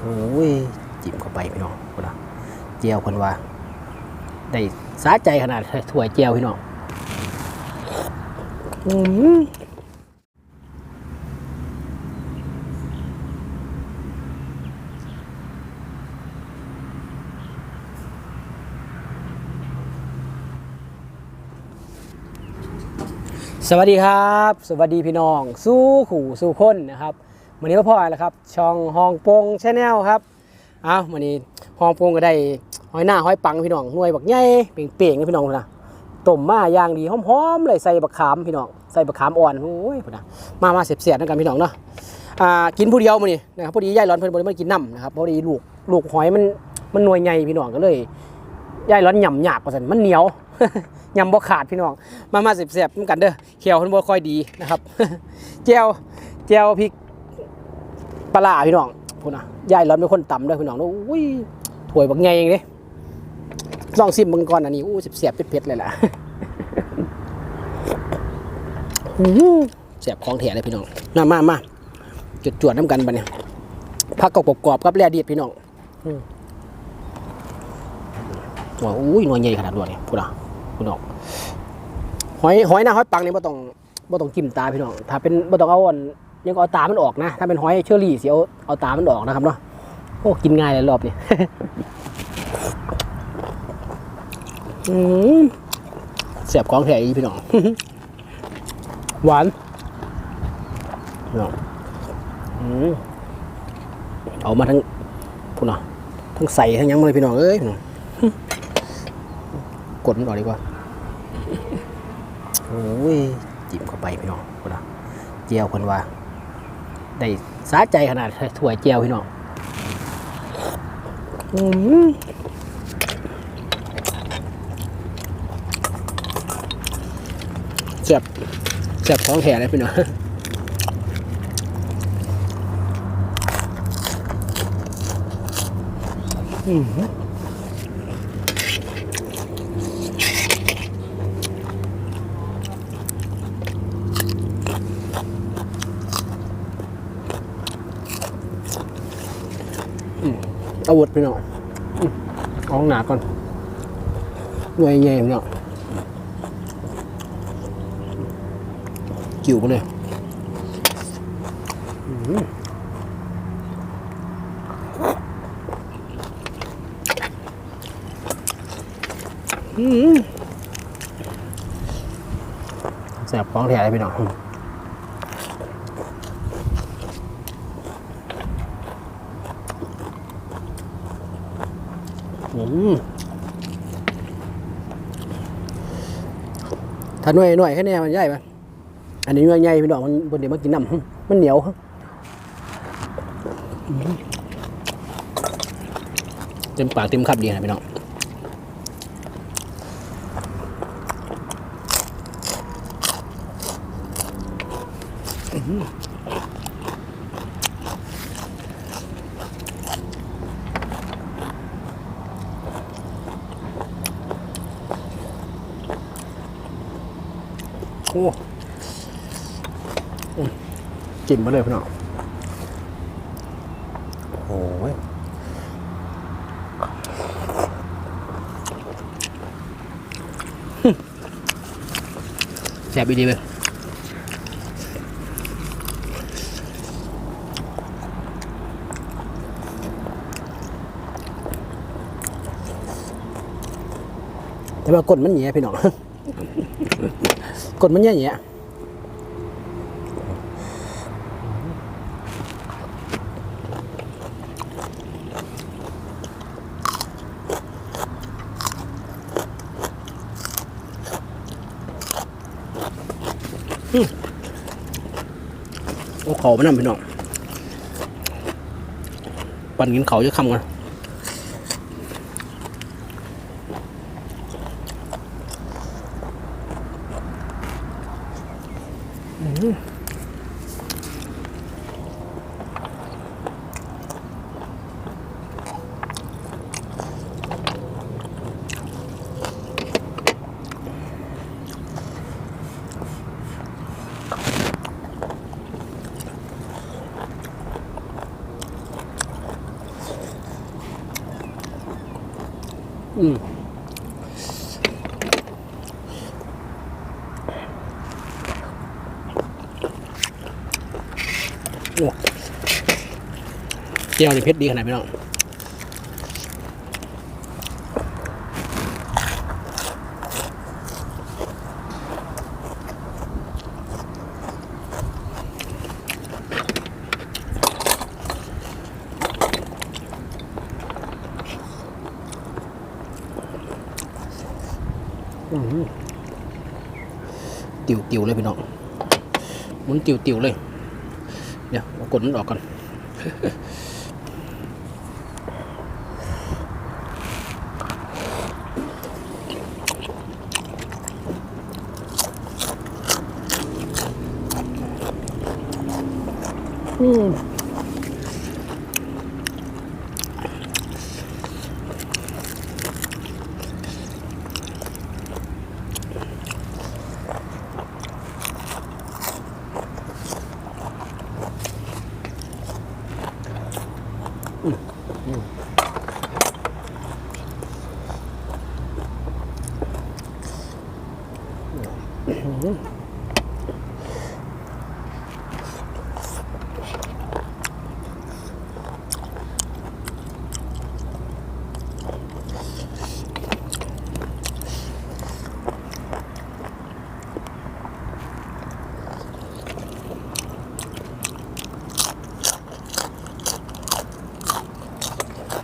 โอ้ยจิ้มเข้าไปพี่น้องพุ่นนะเจียวคนว่า ได้สาใจขนาดถ้วยเจียวพี่น้องอืมสวัสดีครับ สวัสดีพี่น้อง สู้ขู่สู้คนนะครับ วันนี้ก็พ่อแล้วครับ ช่องฮองปงชาแนลครับเอาวันนี้ฮองปงก็ได้หอยหน้าหอยปังพี่น้องหน่วยบักใหญ่เป่งๆนี่พี่น้องนะต้มมาอย่างดีหอมๆเลยใส่บักขามพี่น้องใส่บักขามอ่อนโอ้ยพุ่นนะมามาเสียบๆนั่นกันพี่น้องเนาะอ่ากินผู้เดียวมื้อนี้นะครับพอดียายร้อนเพิ่นบ่ได้มากินน้ำนะครับพอดีลูกลูกหอยมันมันหน่วยใหญ่พี่น้องก็เลยยายร้อนหย่ำหยาบว่าซั่นมันเหนียวยำบ่ขาดพี่น้องมามาเสียบๆนำกันเด้อเขียวเพิ่นบ่ค่อยดีนะครับเจียวเจียวพริก ปลาพี่น้องพุ่นะยายร้อนเป็นคนต่ำด้อพี่น้องเด้ออุ้ยถ้วยบักใหญ่เองเด้ลองซิมบิ่งก่อนอันนี้อู้เสียบเผ็ดๆเลยล่ะอื้อหือเสียบของแท้เลยพี่น้องมามามาจุดจวดน้ำกันบัดเนี่ยผักกรอบๆกับแร่ดีดพี่น้องว่าอุ้ยหน่วยใหญ่ขนาดนั้นเลยพุ่นะพี่น้องหอยหอยหน้าหอยปังนี่บ่ต้องบ่ต้องจิ้มตาพี่น้อง ถ้าเป็นบ่ต้องเอาอัน ยังเอาตามันออกนะ ถ้าเป็นหอยเชอรี่สิเอาเอาตามันออกนะครับเนาะโอ้กินง่ายเลยรอบนี้เสียบของแท้อีพี่น้องหวานพี่น้องเอามาทั้งพุ่นเนาะทั้งใส่ทั้งยังมาเลยพี่น้องเอ้ยกดมันออกดีกว่าโอ้ยจิ้มเข้าไปพี่น้องพุ่นนะเจียวคนว่า ได้สาใจขนาดถ้วเจียวพี่น้องอืมเสียบเสียบของแถเลยพี่น้องอืม อาวุธพี่น้องเอาข้างหนาก่อนหน่วยใหญ่พี่น้องกิ่วไปเลยอืมอืมแสบของแถเลยพี่น้อง ถ้าหน่วยหน่วยแค่นี้มันใหญ่ปะอันนี้หน่วยใหญ่พี่น้องมันบนเดี๋ยวมากินน้ำมันเหนียวเต็มปากเต็มคำดีนะพี่น้อง โอ้อืมจิ้มมาเลยพี่น้องโอ้ยแซ่บดีเลยแต่ว่ากดมันเหนียพี่น้อง กดมันเนียเหนียอืมโอ้เขาไมันนำพี่น้องปั่นกินเขาจะคำกัน อืมเจียวนี่เพชรดีขนาดไหนพี่น้อง ติวติวๆเลยพี่น้องหมุนติวติวๆเลย เดี๋ยวกดมันออกก่อน 嗯嗯。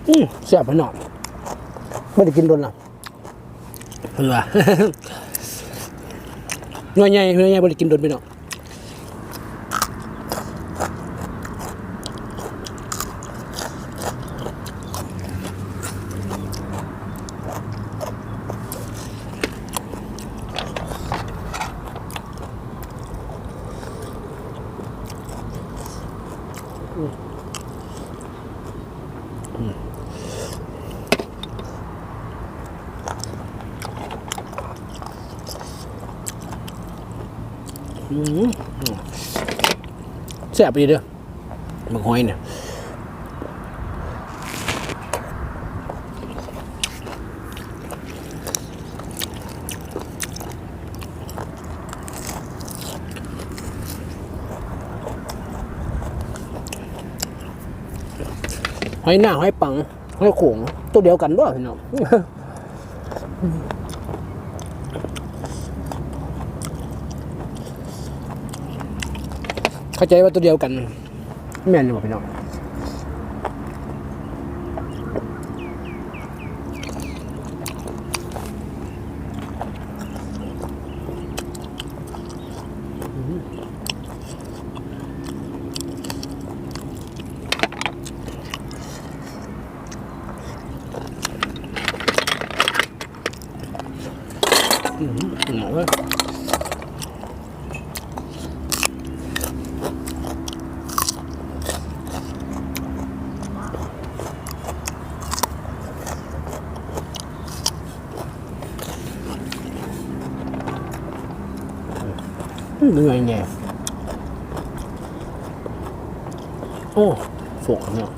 อืมแซ่บพี่น้องไม่ได้กินโดนหรอกเพื่อหน่วยใหญ่หน่วยใหญ่ไม่ได้กินโดนพี่น้องอืม แซ่บไปดีเด้อบักหอยเนี่ยหอยหน้าหอยปังหอยโขงตัวเดียวกันด้วยพี่น้อง เข้าใจว่าตัวเดียวกัน แม่นหรือเปล่าพี่น้อง เหนื่อยแน่โอ้ฝกเนี่ย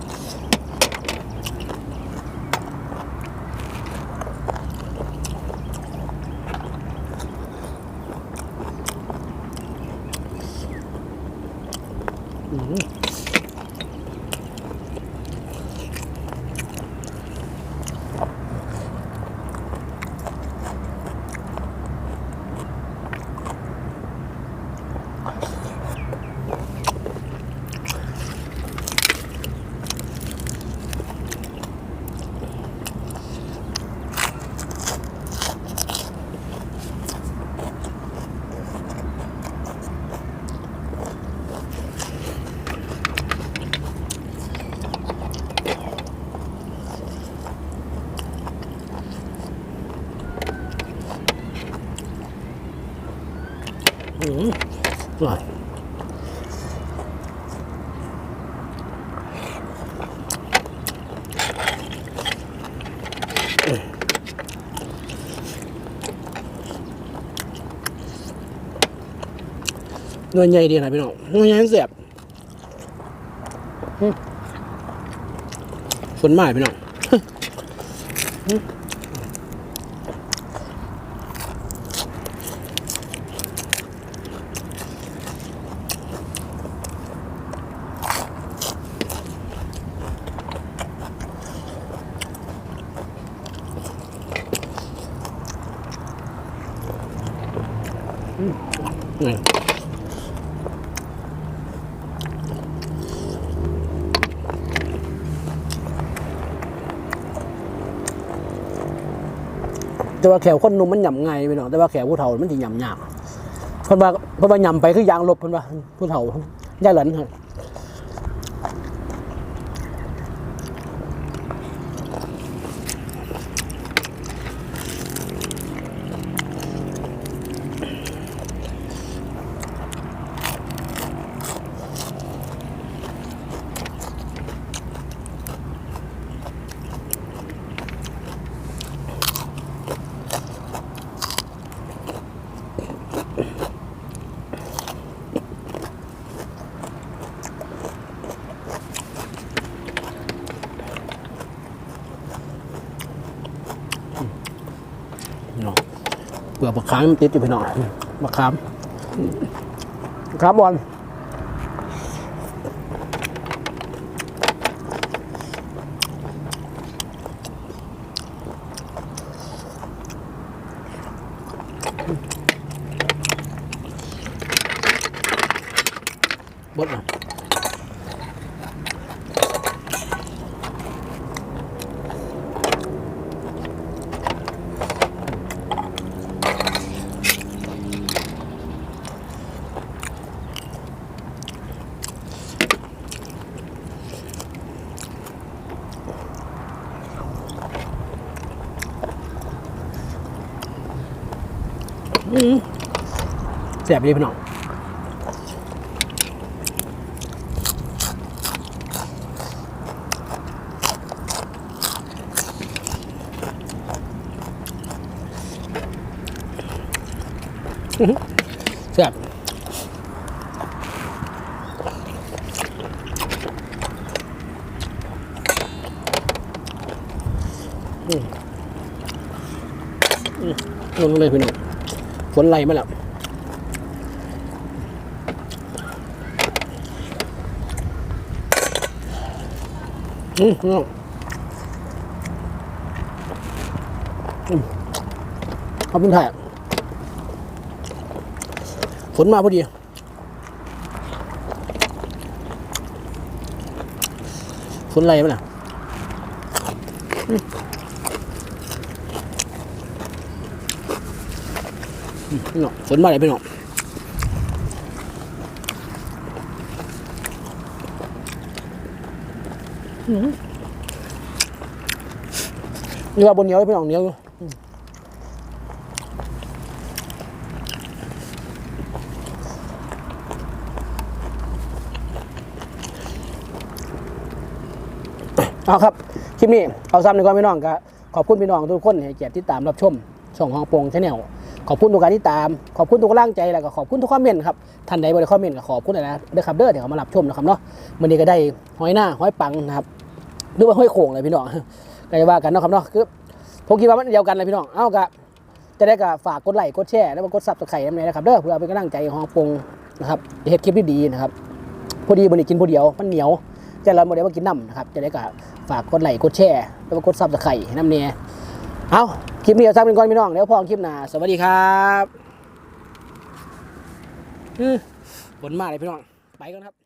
อืม นวลใหญ่ดีนะพี่น้องนวลใหญ่เสียบฝนใหม่พี่น้องอืม ว่าแขวคนหนุ่มมันหย่ำไงไปหน่อยแต่ว่าแขวผู้เฒ่ามันจะหย่ำยากเพราะว่าเพราะว่าหยำไปคือยางลบเพิ่นว่าผู้เฒ่าย่าหลัน เปลือกมะขามมันติดอยู่พี่น้องมะขามมะขามบอล บดอะแสบดีพี่น้อง แสบลงเลยพี่น้องฝนไหลมาแล้วอืมอืมอืมขอบคุณถ่าย ฝนมาพอดี ฝนไหลไหมล่ะอืมอืมพี่น้องฝนมาไหลพี่น้องนี่ว่าบนเหนียวเลยพี่น้องเหนียวอยู่ เอาครับ คลิปนี้เอาซ้ำดีกว่าพี่น้องก็ขอบคุณพี่น้องทุกคนให้เกียรติติดตามรับชมช่องฮองโปงชาแนลขอบคุณทุกการที่ตาม ขอบคุณทุกกำลังใจแล้วก็ขอบคุณทุกคอมเมนต์ครับท่านใดบ่ได้คอมเมนต์ก็ขอบคุณนะเด้อครับเด้อเดี๋ยวเขามารับชมนะครับเนาะวันนี้ก็ได้หอยหน้าหอยปังนะครับหรือว่าหอยโข่งเลยพี่น้องก็จะว่ากันเนาะครับเนาะคือผมคิดว่ามันเดียวกันเลยพี่น้องเอ้าก็จะได้ก็ฝากกดไลค์กดแชร์แล้วก็กดซับสไครต์น้ำเนยนะครับเด้อเพื่อเป็นกำลังใจของฮองโปงนะครับเฮ็ดคลิปที่ดีนะครับพอดีวันนี้กินพอเดียวมันเหนียว จะร้อนโมเดลว่ากินน้ำนะครับจะได้กับฝากกดไลค์กดแชร์แล้วก็กดซับสไครต์น้ำเนี่ยเอาคลิปนี้เอาซ้ำเป็นก้อนพี่น้องเดี๋ยวพอคลิปหน้าสวัสดีครับอืมบนมากเลยพี่น้องไปกันครับ